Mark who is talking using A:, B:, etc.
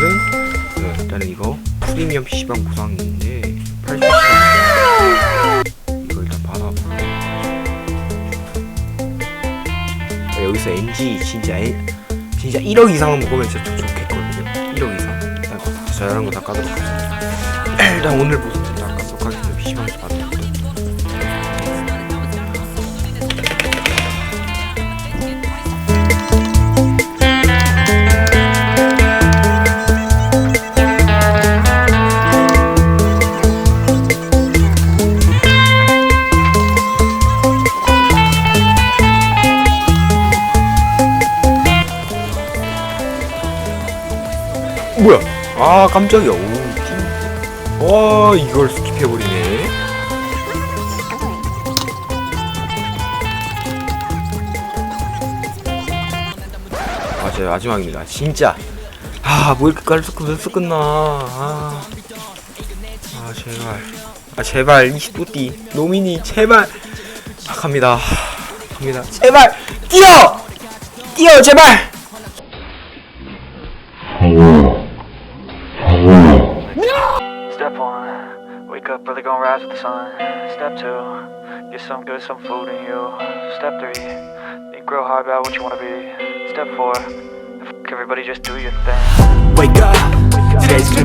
A: 네, 일단은 이거 프리미엄 PC방 보상인데 80시간 이거 일단 받아보고 네, 여기서 NG 진짜 엔- 진짜 1억 이상은 먹으면 진짜 좋- 좋겠거든요. 1억 이상. 일단 저런 거다 까도록 하겠습니다. 일단 오늘 다 까도록 하겠습니다. PC방에서 것도 뭐야? 아 깜짝이야. 오, 띵. 와 이걸 스킵해버리네. 아, 제 마지막입니다. 진짜. 아, 뭐 이렇게 깔 끝, 몇 끝나. 아, 아, 제발. 아, 제발. 이시뚜띠. 노미니, 제발. 아, 갑니다. 갑니다. 제발! 뛰어! 뛰어, 제발!
B: Up early, gonna rise with the sun. Step two, get some good, some food in you. Step three, think real hard about what you wanna be. Step four, everybody just do your thing.
C: Wake up, today's gonna